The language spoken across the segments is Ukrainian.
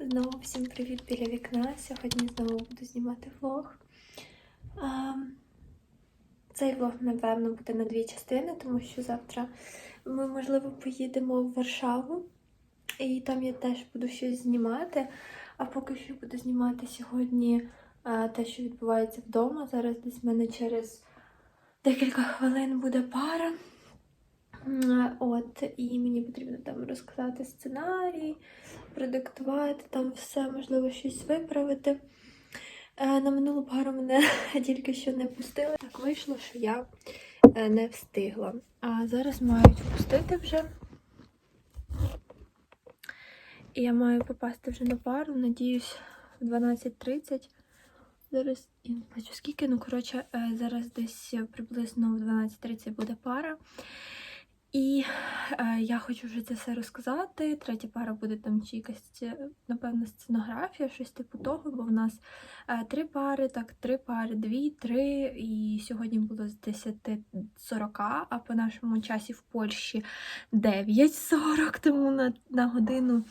Знову всім привіт біля вікна. Сьогодні знову буду знімати влог. А, цей влог, напевно, буде на дві частини, тому що завтра ми, можливо, поїдемо в Варшаву. І там я теж буду щось знімати. А поки що буду знімати сьогодні а, те, що відбувається вдома. Зараз десь в мене через декілька хвилин буде пара. От, і мені потрібно там розказати сценарій, продиктувати, там все, можливо, щось виправити. Е, На минулу пару мене тільки що не пустили. Так вийшло, що я е, не встигла. А зараз мають впустити вже. І я маю попасти вже на пару, надіюсь, в 12.30. Зараз я не бачу скільки, ну коротше, е, зараз десь приблизно в 12.30 буде пара. І е, я хочу вже це все розказати. Третя пара буде там чи якась, е, напевно, сценографія, щось типу того, бо в нас е, три пари, так, три пари, дві, три. І сьогодні було з 10.40, а по нашому часі в Польщі 9.40, тому на, на годину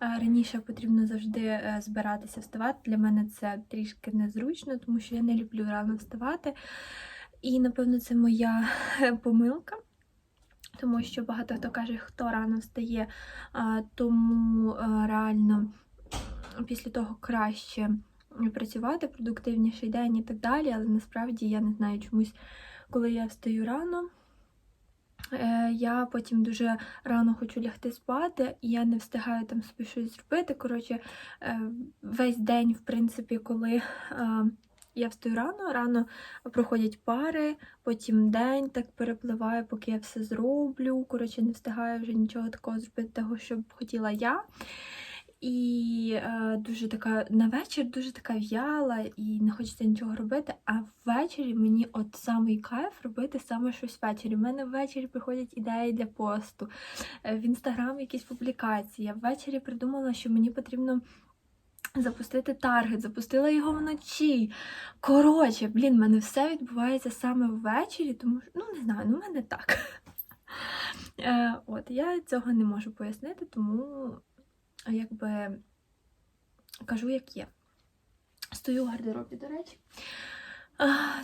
е, раніше потрібно завжди е, збиратися вставати. Для мене це трішки незручно, тому що я не люблю рано вставати. І, напевно, це моя е, помилка. Тому що багато хто каже, хто рано встає, тому реально після того краще працювати, продуктивніший день і так далі. Але насправді я не знаю чомусь, коли я встаю рано. е, Я потім дуже рано хочу лягти спати, і я не встигаю там собі щось зробити. Коротше, е, весь день, в принципі, коли е, я встаю рано, рано проходять пари, потім день так перепливає, поки я все зроблю. Коротше, не встигаю вже нічого такого зробити, того, що б хотіла я. І е, дуже така на вечір дуже така в'яла і не хочеться нічого робити. А ввечері мені от самий кайф робити саме щось ввечері. У мене ввечері приходять ідеї для посту, е, в інстаграм якісь публікації. Я ввечері придумала, що мені потрібно запустити таргет, запустила його вночі. Коротше, блін, в мене все відбувається саме ввечері, тому що, ну не знаю, ну в мене так. Е, От, я цього не можу пояснити, тому якби кажу, як є. Стою в гардеробі, до речі.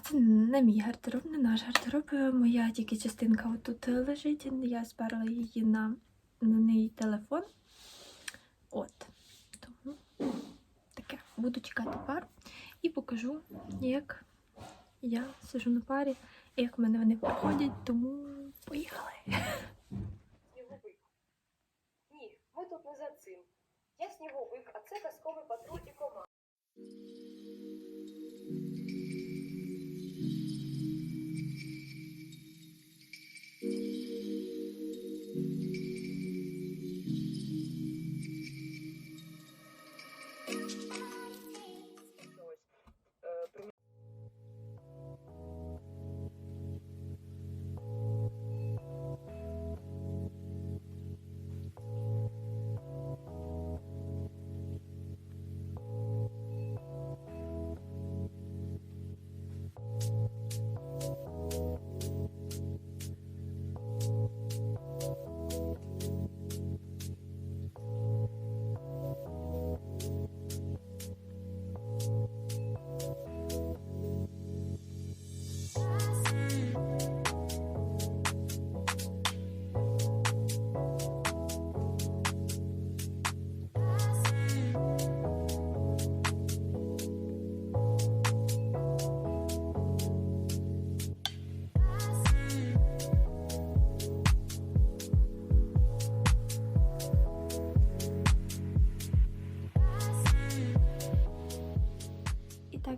Це не мій гардероб, не наш гардероб. Моя тільки частинка отут лежить. Я сперла її на, на неї телефон. От. Тому таке. Буду чекати пар і покажу, як я сижу на парі, і як в мене вони проходять, тому поїхали. Ні, ми тут не за цим. Я сніговик, а це казковий патруль і команда.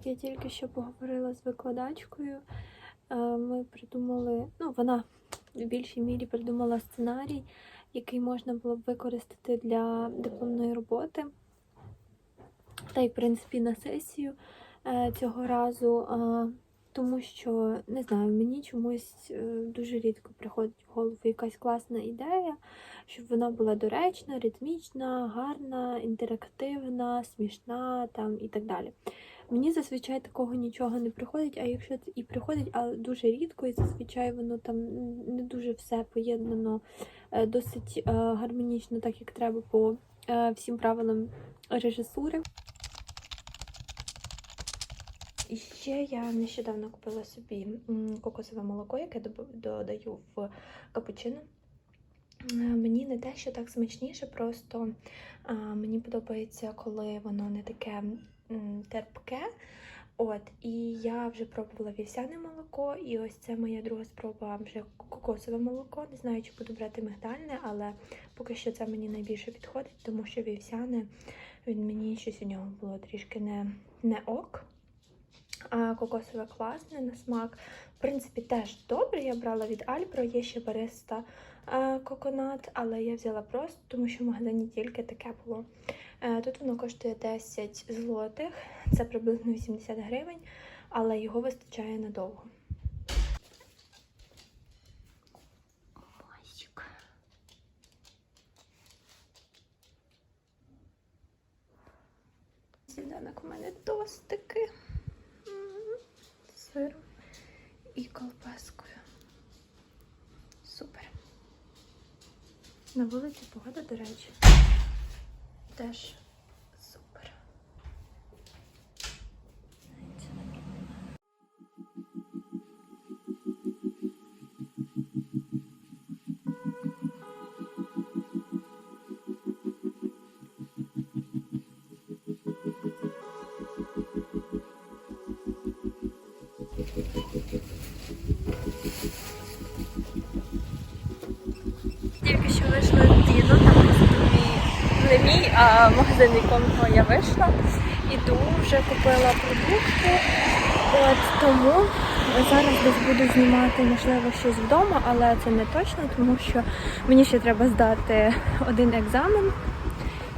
Так, я тільки що поговорила з викладачкою. Е, Ми придумали, ну, вона в більшій мірі придумала сценарій, який можна було б використати для дипломної роботи. Та й, в принципі, на сесію е, цього разу. е, Тому що, не знаю, мені чомусь дуже рідко приходить в голову якась класна ідея, щоб вона була доречна, ритмічна, гарна, інтерактивна, смішна там і так далі. Мені зазвичай такого нічого не приходить, а якщо це і приходить, але дуже рідко, і зазвичай воно там не дуже все поєднано е, досить е, гармонічно, так як треба по е, всім правилам режисури. І ще я нещодавно купила собі кокосове молоко, яке додаю в капучино. Мені не те, що так смачніше, просто а, мені подобається, коли воно не таке терпке. От, і я вже пробувала вівсяне молоко, і ось це моя друга спроба вже кокосове молоко. Не знаю, чи буду брати мигдальне, але поки що це мені найбільше підходить, тому що вівсяне він мені щось у нього було трішки не, не ок. Кокосове класне на смак. В принципі, теж добре. Я брала від Альпро, є ще бариста коконат, але я взяла просто, тому що в магазині тільки таке було. Е, Тут воно коштує 10 злотих, це приблизно 80 гривень, але його вистачає надовго. Сніданок у мене з сиром і колбаскою. Супер. На вулиці погода, до речі, теж магазин, в я вийшла. Іду, вже купила продукти. От тому зараз десь буду знімати, можливо, щось вдома, але це не точно, тому що мені ще треба здати один екзамен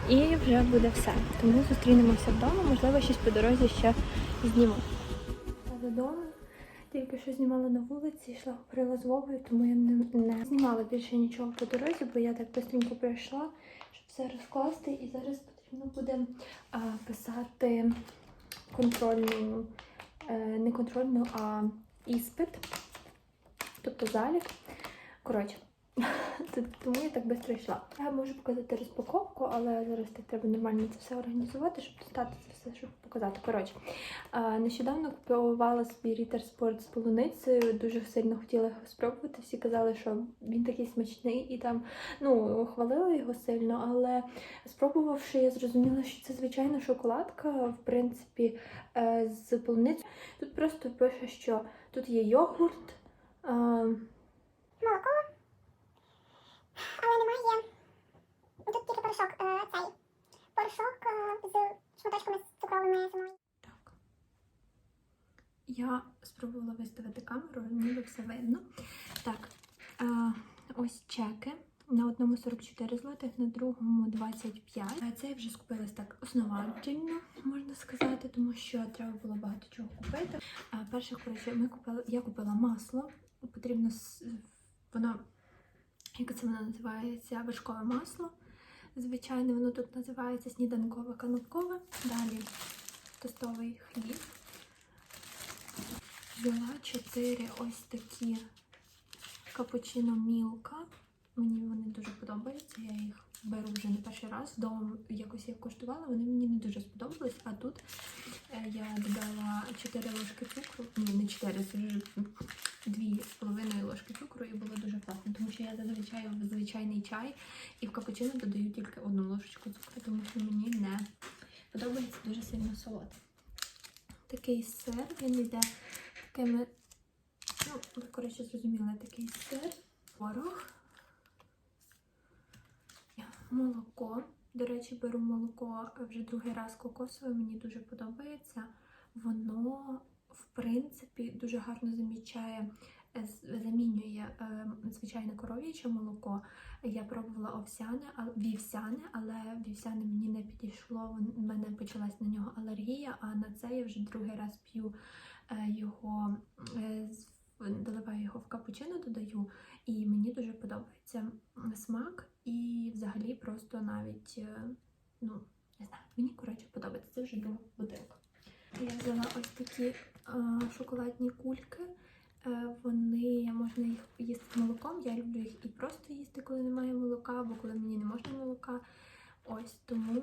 і вже буде все. Тому зустрінемося вдома, можливо, щось по дорозі ще зніму. Додому. Тільки що знімала на вулиці, йшла говорила з Вовою, тому я не, не знімала більше нічого по дорозі, бо я так быстренько прийшла, все розкласти. І зараз потрібно буде а, писати контрольну, е, не контрольну, а іспит, тобто залік. Коротше, тому я так швидко йшла. Я можу показати розпаковку, але зараз так треба нормально це все організувати, щоб достати це все, щоб показати. Коротше, Нещодавно купувала собі Рітер Спорт з полуницею. Дуже сильно хотіла його спробувати. Всі казали, що він такий смачний і там ну хвалили його сильно. Але спробувавши, я зрозуміла, що це звичайна шоколадка, в принципі, е, з полуницею. Тут просто пише, що тут є йогурт. молоко, але немає. Тут тільки порошок, е, цей порошок е, з шматочками з цукровими самою. Так. Я спробувала виставити камеру, ніби все видно. Так, е, ось чеки. На одному 44 злотих, на другому 25. Е, Це я вже скупилась так основательно, можна сказати, тому що треба було багато чого купити. Перше, коротше, ми купили, я купила масло. Потрібно воно, як це воно називається? Вершкове масло. Звичайно, воно тут називається сніданкове канапкове. Далі тостовий хліб. Взяла 4 ось такі капучино мілка. Мені вони дуже подобаються. Я їх беру вже не перший раз. Вдома якось я коштувала, вони мені не дуже сподобались. А тут я додала 4 ложки цукру. Ні, не 4, це вже 2,5 ложки цукру і було дуже класно, тому що я зазвичай в звичайний чай і в капучино додаю тільки одну ложечку цукру, тому що мені не подобається дуже сильно солодке. Такий сир, він йде такими, ну, ви коротше зрозуміли, такий сир, творог, молоко. До речі, беру молоко вже другий раз кокосове, мені дуже подобається. Воно, в принципі, дуже гарно замічає, е, замінює е, звичайне коров'яче молоко. Я пробувала овсяне, а вівсяне, але вівсяне мені не підійшло. в мене почалась на нього алергія, а на це я вже другий раз п'ю е, його, е, доливаю його в капучино, додаю, і мені дуже подобається смак. І взагалі просто навіть, е, ну, не знаю, мені коротше подобається. Це вже друга бутилка. Я взяла ось такі е, шоколадні кульки. Е, Вони можна їх їсти з молоком. Я люблю їх і просто їсти, коли немає молока, або коли мені не можна молока. Ось тому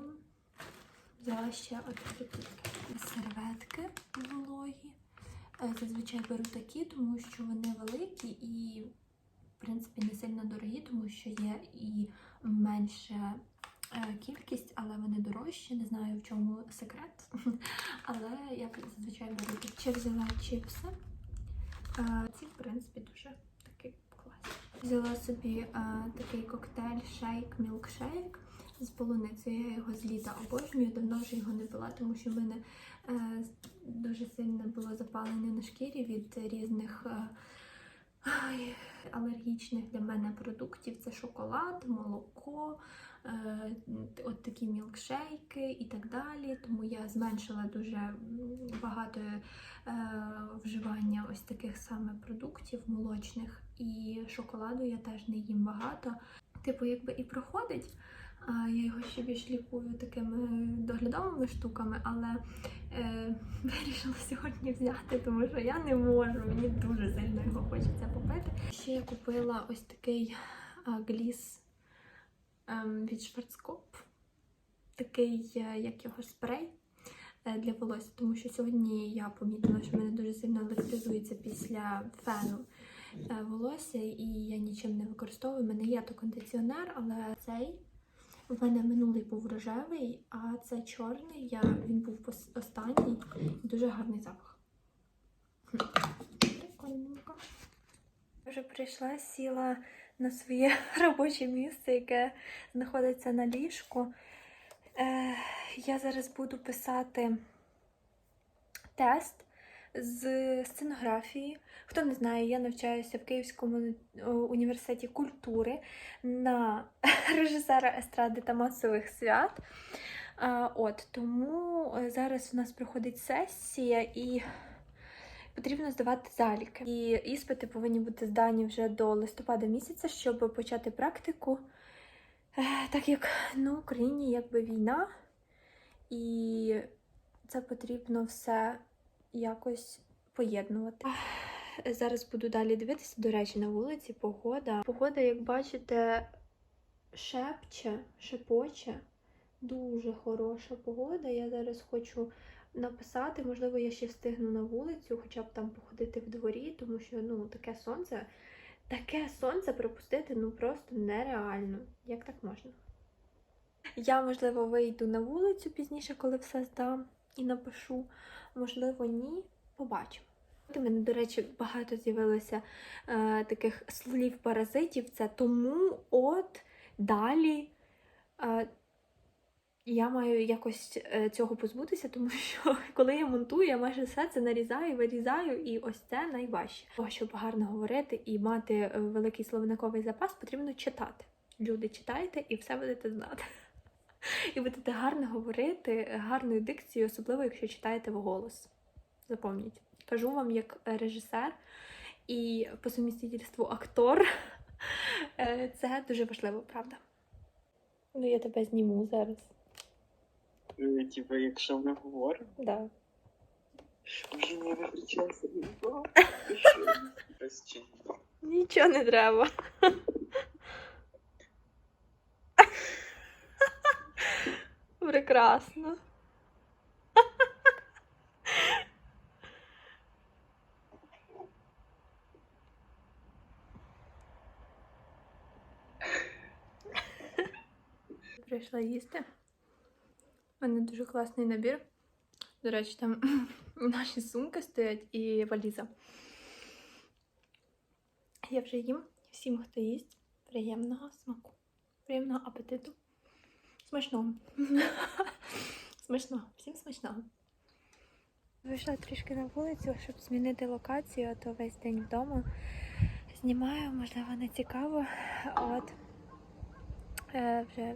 Взяла ще такі серветки вологі. Е, Зазвичай беру такі, тому що вони великі і, принципі, не сильно дорогі, тому що є і менша е, кількість, але вони дорожчі. Не знаю, в чому секрет. Але я зазвичай беру. Ще взяла чіпси. Е, Ці, в принципі, дуже такі класні. Взяла собі е, такий коктейль шейк, мілкшейк з полуницею. Я його з літа обожнюю. Давно вже його не пила, тому що в мене е, дуже сильне було запалення на шкірі від різних ай, алергічних для мене продуктів. Це шоколад, молоко, е, от такі мілкшейки і так далі. Тому я зменшила дуже багато е, вживання ось таких саме продуктів молочних. І шоколаду я теж не їм багато. Типу, якби і проходить. Я його ще більш лікую такими доглядовими штуками, але е, вирішила сьогодні взяти, тому що я не можу, мені дуже сильно його хочеться попити. Ще я купила ось такий гліс ем, від Шварцкоп, такий, е, як його спрей е, для волосся, тому що сьогодні я помітила, що мене дуже сильно електризується після фену е, волосся, і я нічим не використовую. У мене є то кондиціонер, але цей. У мене минулий був рожевий, а це чорний. Я, він був останній. Дуже гарний запах. Прикольненько. Вже прийшла, сіла на своє робоче місце, яке знаходиться на ліжку. Е, я зараз буду писати тест з сценографії. Хто не знає, я навчаюся в Київському е, університеті культури на режисера естради та масових свят. От тому е, зараз у нас проходить сесія і потрібно здавати заліки. І іспити повинні бути здані вже до листопада місяця, щоб почати практику. Е, Так як на Україні якби війна, і це потрібно все якось поєднувати. Зараз буду далі дивитися. До речі, на вулиці погода. Погода, як бачите, шепче, шепоче. Дуже хороша погода. Я зараз хочу написати. Можливо, я ще встигну на вулицю, хоча б там походити в дворі, тому що ну, таке сонце, таке сонце пропустити ну просто нереально. Як так можна? Я, можливо, вийду на вулицю пізніше, коли все здам і напишу. Можливо, ні. Побачимо. У мене, до речі, багато з'явилося е, таких слів-паразитів. Це тому, от, далі. Е, я маю якось е, цього позбутися, тому що коли я монтую, я майже все це нарізаю, вирізаю, і ось це найважче. Того, щоб гарно говорити і мати е, великий словниковий запас, потрібно читати. Люди, читайте і все будете знати. І будете гарно говорити, гарною дикцією, особливо якщо читаєте вголос. Запам'ятайте. Кажу вам як режисер і по сумістительству актор. Е, Це дуже важливо, правда. Ну, я тебе зніму зараз. Е, Типа, якщо ми говоримо, Да. вже не виключайся. Нічого не треба. Прекрасно. Прийшла їсти. У мене дуже класний набір. До речі, там наші сумки стоять і валіза. Я вже їм всім, хто їсть. Приємного смаку, приємного апетиту. Смачного. смачного. Всім смачного. Вийшла трішки на вулицю, щоб змінити локацію, а то весь день вдома. Знімаю, можливо, не цікаво. От е, вже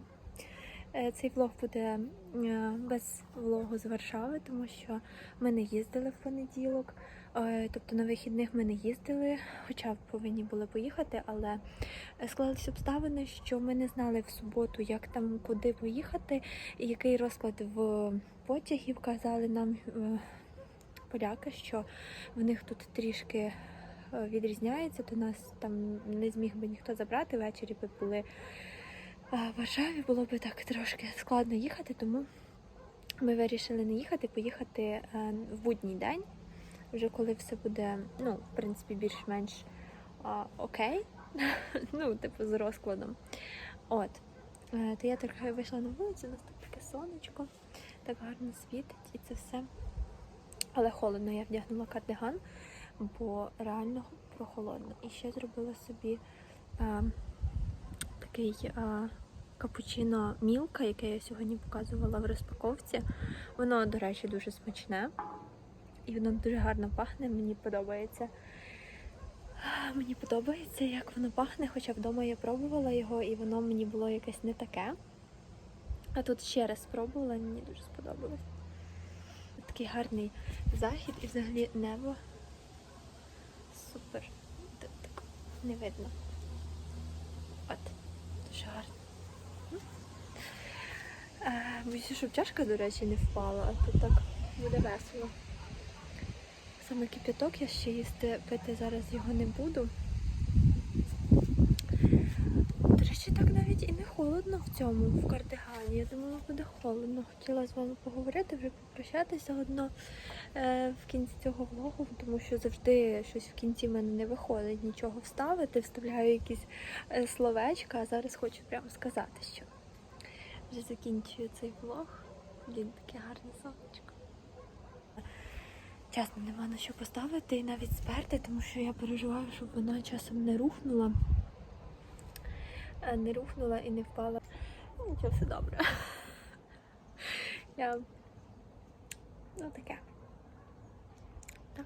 е, цей влог буде е, без влогу з Варшави, тому що ми не їздили в понеділок. Е, Тобто на вихідних ми не їздили, хоча повинні були поїхати, але склалися обставини, що ми не знали в суботу, як там куди поїхати, і який розклад в потягів. Казали нам е, поляки, що в них тут трішки е, відрізняється, то нас там не зміг би ніхто забрати. Ввечері би були е, в Варшаві, було би так трошки складно їхати, тому ми вирішили не їхати, поїхати е, в будній день, вже коли все буде, ну, в принципі, більш-менш а, окей. ну, типу, з розкладом. От. Е, То я трохи вийшла на вулицю, у нас тут таке сонечко, так гарно світить і це все. Але холодно, я вдягнула кардиган, бо реально прохолодно. І ще зробила собі е, такий е, капучино мілка, яке я сьогодні показувала в розпаковці. Воно, до речі, дуже смачне. І воно дуже гарно пахне, мені подобається. Мені подобається, як воно пахне, хоча вдома я пробувала його, і воно мені було якесь не таке. А тут ще раз спробувала, мені дуже сподобалось. Такий гарний захід і взагалі небо. Супер. Так не видно. От, дуже гарно. Боюся, щоб чашка, до речі, не впала, а то так буде весело. Саме кип'яток я ще їсти пити зараз його не буду. До речі, так навіть і не холодно в цьому, в кардигані. Я думала, буде холодно. Хотіла з вами поговорити, вже попрощатися одно е, в кінці цього влогу, тому що завжди щось в кінці мене не виходить нічого вставити, вставляю якісь е, словечка, а зараз хочу прямо сказати, що вже закінчую цей влог. Блін, таке гарне сонечко. Чесно, нема на що поставити і навіть сперти, тому що я переживаю, щоб вона часом не рухнула. Е, Не рухнула і не впала. Ну, нічого, все добре. Я... Ну, таке. Так.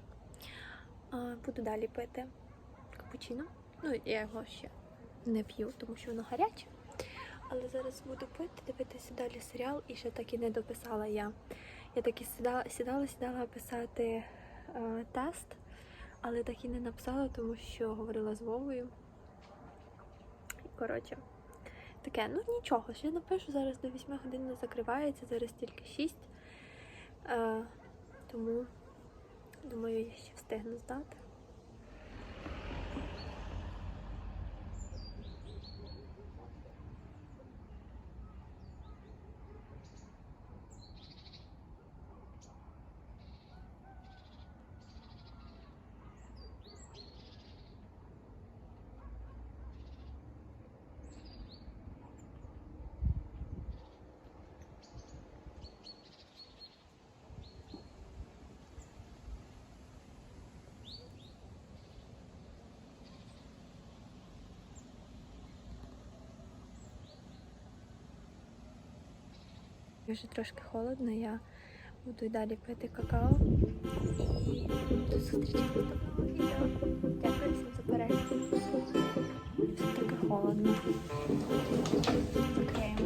Буду далі пити капучино. Ну, я його ще не п'ю, тому що воно гаряче. Але зараз буду пити, дивитися далі серіал і ще так і не дописала я. Я так і сідала, сідала, писати е, тест, але так і не написала, тому що говорила з Вовою. Коротше, таке, ну нічого, ще напишу, зараз до 8 годин не закривається, зараз тільки 6. Е, тому, думаю, я ще встигну здати. вже трошки холодно, я буду й далі пити какао. І до зустрічі в наступному відео. Дякую всім за перегляд. Все таке холодно. Закриємо.